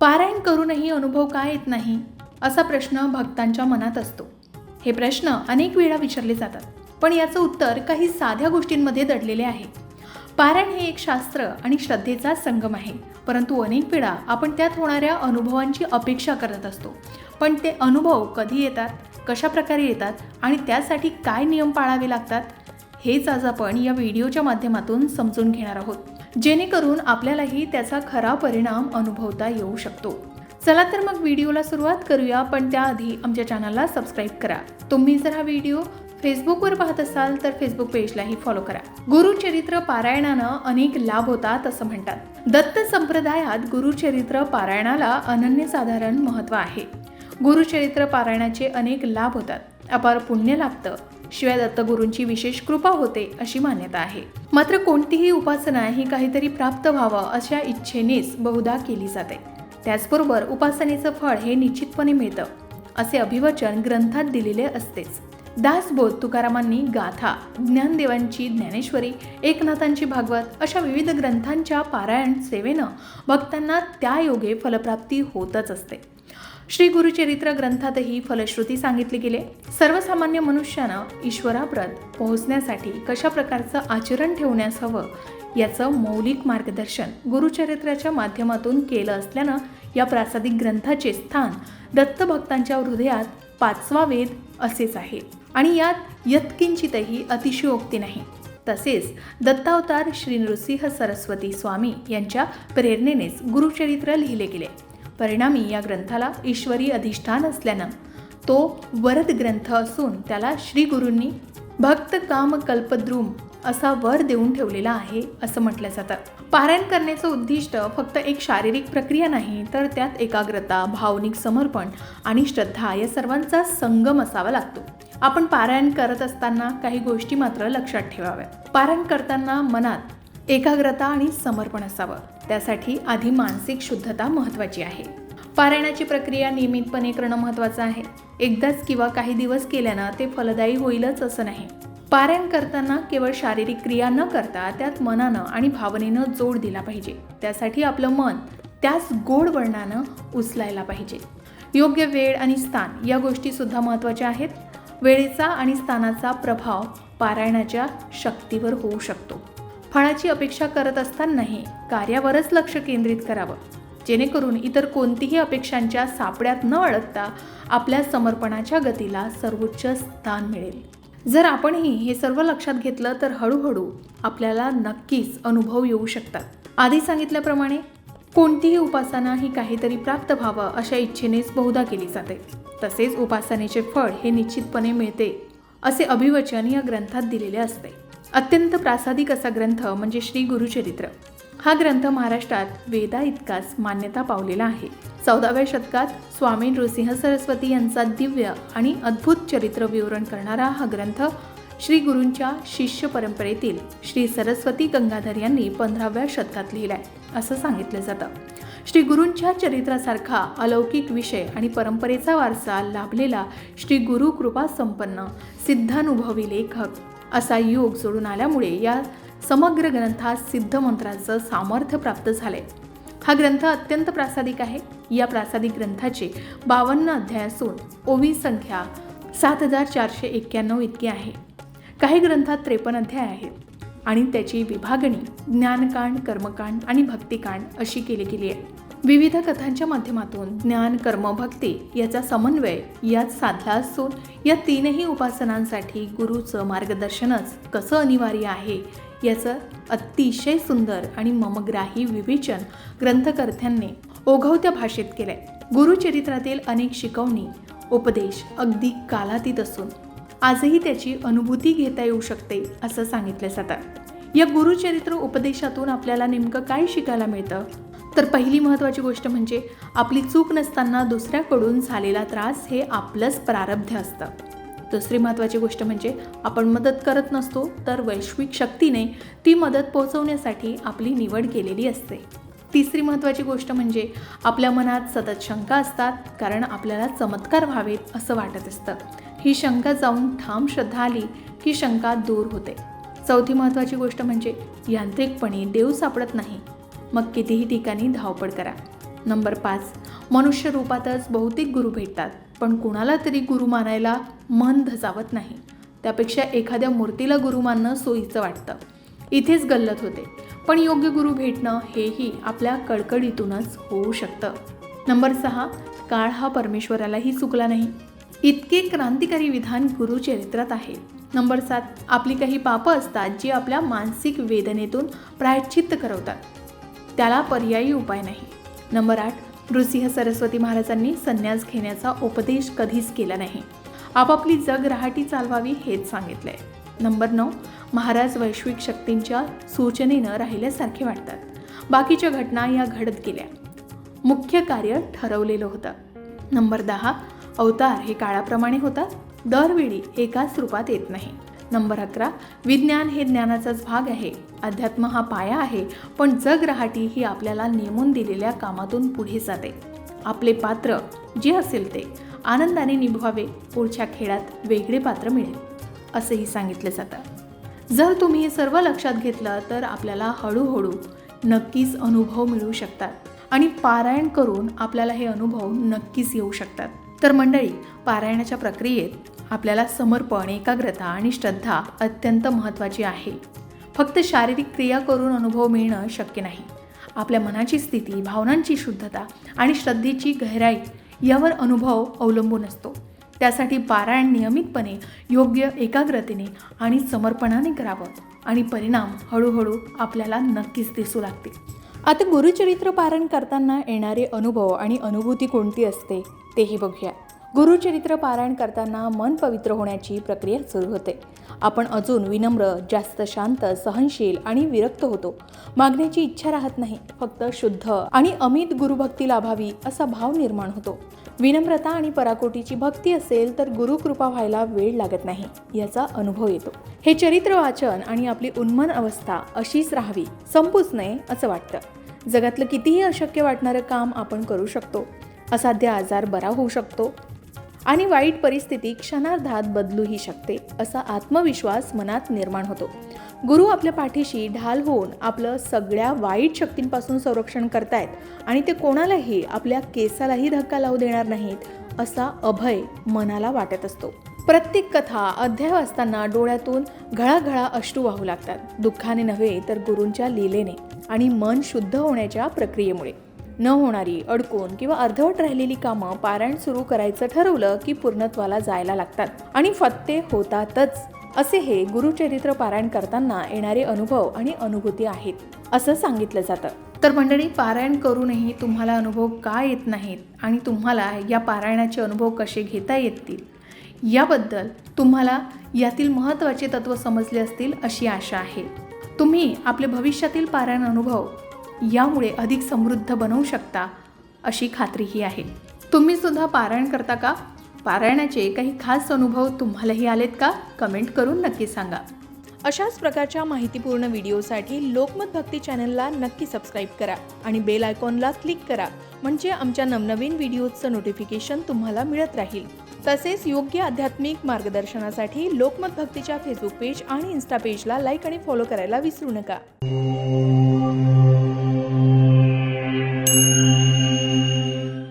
पारायण करूनही अनुभव का येत नाही असा प्रश्न भक्तांच्या मनात असतो. हे प्रश्न अनेक वेळा विचारले जातात पण याचं उत्तर काही साध्या गोष्टींमध्ये दडलेले आहे. पारायण हे एक शास्त्र आणि श्रद्धेचा संगम आहे परंतु अनेक वेळा आपण त्यात होणाऱ्या अनुभवांची अपेक्षा करत असतो. पण ते अनुभव कधी येतात कशा प्रकारे येतात आणि त्यासाठी काय नियम पाळावे लागतात हेच आज आपण या व्हिडिओच्या माध्यमातून समजून घेणार आहोत. जेणेकरून आपल्यालाही त्याचा खरा परिणाम अनुभवता येऊ शकतो. चला तर मग व्हिडिओला सुरुवात करूया पण त्याआधी आमच्या चॅनलला सबस्क्राईब करा. तुम्ही जर हा व्हिडिओ. फेसबुकवर पाहत असाल तर फेसबुक पेजलाही फॉलो करा. गुरुचरित्र पारायणानं अनेक लाभ होतात असं म्हणतात. दत्त संप्रदायात गुरुचरित्र पारायणाला अनन्यसाधारण महत्त्व आहे. गुरुचरित्र पारायणाचे अनेक लाभ होतात. अपार पुण्य लाभतं. शिवाय दत्तगुरूंची विशेष कृपा होते अशी मान्यता आहे. मात्र कोणतीही उपासना ही काहीतरी प्राप्त व्हावं अशा इच्छेनेच बहुधा केली जाते. त्याचबरोबर उपासनेचं फळ हे निश्चितपणे मिळतं असे अभिवचन ग्रंथात दिलेले असतेच. दासबोध तुकारामांनी गाथा ज्ञानदेवांची ज्ञानेश्वरी एकनाथांची भागवत अशा विविध ग्रंथांच्या पारायण सेवेनं भक्तांना त्या योगे फलप्राप्ती होतच असते. श्री गुरुचरित्र ग्रंथातही फलश्रुती सांगितली गेले. सर्वसामान्य मनुष्यानं ईश्वराप्रत पोहोचण्यासाठी कशा प्रकारचं आचरण ठेवण्यास हवं याचं मौलिक मार्गदर्शन गुरुचरित्राच्या माध्यमातून केलं असल्यानं या प्रासादिक ग्रंथाचे स्थान दत्तभक्तांच्या हृदयात पाचवा वेद असेच आहे. आणि यात यत्किंचितही अतिशयोक्ती नाही. तसेच दत्तावतार श्री नृसिंह सरस्वती स्वामी यांच्या प्रेरणेनेच गुरुचरित्र लिहिले गेले. परिणामी या ग्रंथाला ईश्वरी अधिष्ठान असल्यानं तो वरद ग्रंथ असून त्याला श्री गुरूंनी भक्त काम कल्पद्रुम असा वर देऊन ठेवलेला आहे असं म्हटलं जातं. पारायण करण्याचं उद्दिष्ट फक्त एक शारीरिक प्रक्रिया नाही तर त्यात एकाग्रता भावनिक समर्पण आणि श्रद्धा या सर्वांचा संगम असावा लागतो. आपण पारायण करत असताना काही गोष्टी मात्र लक्षात ठेवाव्या. पारायण करताना मनात एकाग्रता आणि समर्पण असावं. त्यासाठी आधी मानसिक शुद्धता महत्त्वाची आहे. पारायणाची प्रक्रिया नियमितपणे करणं महत्त्वाचं आहे. एकदाच किंवा काही दिवस केल्यानं ते फलदायी होईलच असं नाही. पारायण करताना केवळ शारीरिक क्रिया न करता त्यात मनानं आणि भावनेनं जोड दिला पाहिजे. त्यासाठी आपलं मन त्याच गोड वळणानं उचलायला पाहिजे. योग्य वेळ आणि स्थान या गोष्टीसुद्धा महत्त्वाच्या आहेत. वेळेचा आणि स्थानाचा प्रभाव पारायणाच्या शक्तीवर होऊ शकतो. फळाची अपेक्षा करत असतानाही कार्यावरच लक्ष केंद्रित करावं. जेणेकरून इतर कोणतीही अपेक्षांच्या सापड्यात न अडकता आपल्या समर्पणाच्या गतीला सर्वोच्च स्थान मिळेल. जर आपणही हे सर्व लक्षात घेतलं तर हळूहळू आपल्याला नक्कीच अनुभव येऊ शकतात. आधी सांगितल्याप्रमाणे कोणतीही उपासना ही काहीतरी प्राप्त व्हावं अशा इच्छेनेच बहुधा केली जाते. तसेच उपासनेचे फळ हे निश्चितपणे मिळते असे अभिवचन या ग्रंथात दिलेले असते. अत्यंत प्रासादिक असा ग्रंथ म्हणजे श्री गुरुचरित्र. हा ग्रंथ महाराष्ट्रात वेदा इतकाच मान्यता पावलेला आहे. चौदाव्या शतकात स्वामी नृसिंह सरस्वती यांचा दिव्य आणि अद्भुत चरित्र विवरण करणारा हा ग्रंथ श्री गुरूंच्या शिष्य परंपरेतील श्री सरस्वती गंगाधर यांनी पंधराव्या शतकात लिहिलाय असं सांगितलं जातं. श्री गुरूंच्या चरित्रासारखा अलौकिक विषय आणि परंपरेचा वारसा लाभलेला श्री गुरु कृपा संपन्न सिद्धानुभवी लेखक असा योग जोडून आल्यामुळे या समग्र ग्रंथात सिद्ध मंत्राचं सामर्थ्य प्राप्त झालंय. हा ग्रंथ अत्यंत प्रासादिक आहे. या प्रासादिक ग्रंथाचे बावन्न अध्याय असून ओवी संख्या सात हजार चारशे एक्क्याण्णव इतकी आहे. काही ग्रंथात त्रेपन्न अध्याय आहेत आणि त्याची विभागणी ज्ञानकांड कर्मकांड आणि भक्तिकांड अशी केली गेली आहे. विविध कथांच्या माध्यमातून ज्ञान कर्म भक्ती याचा समन्वय यात साधला असून या तीनही उपासनांसाठी गुरुचं मार्गदर्शनच कसं अनिवार्य आहे याचं अतिशय सुंदर आणि ममग्राही विवेचन ग्रंथकर्त्यांनी ओघवत्या भाषेत केलंय. गुरुचरित्रातील अनेक शिकवणी उपदेश अगदी कालातीत असून आजही त्याची अनुभूती घेता येऊ शकते असं सांगितलं जातं. या गुरुचरित्र उपदेशातून आपल्याला नेमकं काय शिकायला मिळतं? तर पहिली महत्त्वाची गोष्ट म्हणजे आपली चूक नसताना दुसऱ्याकडून झालेला त्रास हे आपलंच प्रारब्ध असतं. दुसरी महत्त्वाची गोष्ट म्हणजे आपण मदत करत नसतो तर वैश्विक शक्तीने ती मदत पोहोचवण्यासाठी आपली निवड केलेली असते. तिसरी महत्त्वाची गोष्ट म्हणजे आपल्या मनात सतत शंका असतात कारण आपल्याला चमत्कार व्हावेत असं वाटत असतं. ही शंका जाऊन ठाम श्रद्धा आली की शंका दूर होते. चौथी महत्त्वाची गोष्ट म्हणजे यांत्रिकपणे देव सापडत नाही. मग कितीही ठिकाणी धावपळ करा. नंबर पाच मनुष्य रूपातच बहुतेक गुरु भेटतात पण कुणाला तरी गुरु मानायला मन धजावत नाही. त्यापेक्षा एखाद्या मूर्तीला गुरु मानणं सोयीचं वाटतं. इथेच गल्लत होते. पण योग्य गुरु भेटणं हेही आपल्या कडकडीतूनच होऊ शकतं. नंबर सहा काळ हा परमेश्वरालाही चुकला नाही. इतके क्रांतिकारी विधान गुरुचरित्रात आहे. नंबर सात आपली काही पापं असतात जी आपल्या मानसिक वेदनेतून प्रायश्चित्त करवतात. त्याला पर्यायी उपाय नाही. नंबर आठ नृसिंह सरस्वती महाराजांनी संन्यास घेण्याचा उपदेश कधीच केला नाही. आपापली जग रहाटी चालवावी हेच सांगितलंय. नंबर नऊ महाराज वैश्विक शक्तींच्या सूचनेनं राहिल्यासारखे वाटतात. बाकीच्या घटना या घडत गेल्या. मुख्य कार्य ठरवलेलं होतं. नंबर दहा अवतार हे काळाप्रमाणे होतात. दरवेळी एकाच रूपात येत नाही. नंबर अकरा विज्ञान हे ज्ञानाचाच भाग आहे. अध्यात्म हा पाया आहे पण जग रहाटी ही आपल्याला नेमून दिलेल्या कामातून पुढे जाते. आपले पात्र जे असेल ते आनंदाने निभवावे पुढच्या खेळात वेगळे पात्र मिळेल असंही सांगितलं जातं. जर तुम्ही हे सर्व लक्षात घेतलं तर आपल्याला हळूहळू नक्कीच अनुभव मिळू शकतात आणि पारायण करून आपल्याला हे अनुभव नक्कीच येऊ शकतात. तर मंडळी पारायणाच्या प्रक्रियेत आपल्याला समर्पण एकाग्रता आणि श्रद्धा अत्यंत महत्त्वाची आहे. फक्त शारीरिक क्रिया करून अनुभव मिळणं शक्य नाही. आपल्या मनाची स्थिती भावनांची शुद्धता आणि श्रद्धेची गहराई यावर अनुभव अवलंबून असतो. त्यासाठी पारायण नियमितपणे योग्य एकाग्रतेने आणि समर्पणाने करावं आणि परिणाम हळूहळू आपल्याला नक्कीच दिसू लागतील. आता गुरुचरित्र पारायण करताना येणारे अनुभव आणि अनुभूती कोणती असते तेही बघूया. गुरुचरित्र पारायण करताना मन पवित्र होण्याची प्रक्रिया सुरू होते. आपण अजून विनम्र जास्त शांत सहनशील आणि विरक्त होतो. मागण्याची इच्छा राहत नाही फक्त शुद्ध आणि अमित गुरुभक्ती लाभावी असा भाव निर्माण होतो. विनम्रता आणि पराकोटीची भक्ती असेल तर गुरुकृपा व्हायला वेळ लागत नाही याचा अनुभव येतो. हे चरित्र वाचन आणि आपली उन्मन अवस्था अशीच राहावी संपूच नये असं वाटतं. जगातलं कितीही अशक्य वाटणारं काम आपण करू शकतो. असाध्य आजार बरा होऊ शकतो. आणि वाईट परिस्थिती क्षणार्धात बदलूही शकते असा आत्मविश्वास मनात निर्माण होतो. गुरु आपल्या पाठीशी ढाल होऊन आपलं सगळ्या वाईट शक्तींपासून संरक्षण करतायत आणि ते कोणालाही आपल्या केसालाही धक्का लावू देणार नाहीत असा अभय मनाला वाटत असतो. प्रत्येक कथा अध्याय वाचताना डोळ्यातून घळाघळा अश्रू वाहू लागतात. दुःखाने नव्हे तर गुरूंच्या लीलेने आणि मन शुद्ध होण्याच्या प्रक्रियेमुळे. न होणारी अडकून किंवा अर्धवट राहिलेली कामं पारायण सुरू करायचं ठरवलं की पूर्णत्वाला जायला लागतात. आणि फत्ते होतातच. असे हे गुरुचरित्र पारायण करताना येणारे अनुभव आणि अनुभूती आहेत असं सांगितलं जातं. तर मंडळी पारायण करूनही तुम्हाला अनुभव का येत नाहीत आणि तुम्हाला या पारायणाचे अनुभव कसे घेता येतील? याबद्दल तुम्हाला यातील महत्त्वाचे तत्व समजले असतील अशी आशा आहे. तुम्ही आपले भविष्यातील पारायण अनुभव यामुळे अधिक समृद्ध बनवू शकता अशी खात्रीही आहे. तुम्ही सुद्धा पारायण करता का? पारायणाचे काही खास अनुभव तुम्हालाही आलेत का? कमेंट करून नक्की सांगा. अशाच प्रकारच्या माहितीपूर्ण व्हिडिओसाठी लोकमत भक्ती चॅनलला नक्की सबस्क्राईब करा आणि बेल आयकॉनला क्लिक करा म्हणजे आमच्या नवनवीन व्हिडिओचं नोटिफिकेशन तुम्हाला मिळत राहील. तसेच योग्य आध्यात्मिक मार्गदर्शनासाठी लोकमत भक्तीच्या फेसबुक पेज आणि इन्स्टा पेजला लाईक आणि फॉलो करायला विसरू नका.